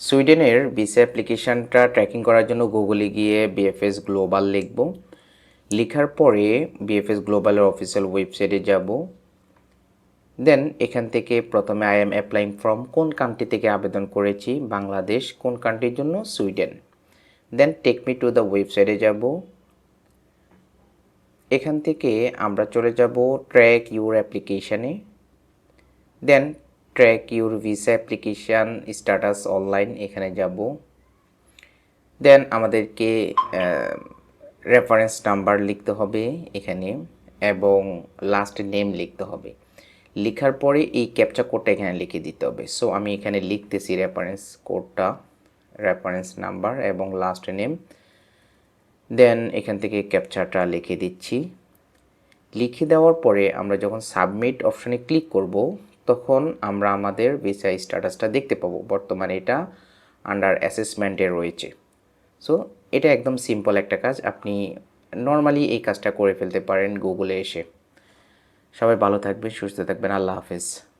সুইডেনের ভিসা অ্যাপ্লিকেশনটা ট্র্যাকিং করার জন্য গুগলে গিয়ে বিএফএস গ্লোবাল লিখব। লেখার পরে বিএফএস গ্লোবালের অফিসিয়াল ওয়েবসাইটে যাব। দেন এখান থেকে প্রথমে আই এম অ্যাপ্লাইং ফ্রম কোন কান্ট্রি থেকে আবেদন করেছি, বাংলাদেশ, কোন কান্ট্রির জন্য, Sweden. Then take me to the ওয়েবসাইটে যাব। এখান থেকে আমরা চলে যাব ট্র্যাক ইউর অ্যাপ্লিকেশানে then track your visa application status online এখানে যাব। দেন আমাদেরকে রেফারেন্স নাম্বার লিখতে হবে এখানে এবং লাস্ট নেম লিখতে হবে। লেখার পরে এই ক্যাপচা কোডটা এখানে লিখে দিতে হবে। সো আমি এখানে লিখতেছি রেফারেন্স কোডটা রেফারেন্স নাম্বার এবং লাস্ট নেম দেন এখান থেকে ক্যাপচারটা লিখে দিচ্ছি। লিখে দেওয়ার পরে আমরা যখন সাবমিট অপশানে ক্লিক করব তখন আমরা আমাদের ভিসা স্ট্যাটাসটা দেখতে পাবো। বর্তমানে এটা আন্ডার অ্যাসেসমেন্টে রয়েছে। সো এটা একদম সিম্পল একটা কাজ। আপনি নর্মালি এই কাজটা করে ফেলতে পারেন গুগলে এসে। সবাই ভালো থাকবেন, সুস্থ থাকবেন। আল্লাহ হাফেজ।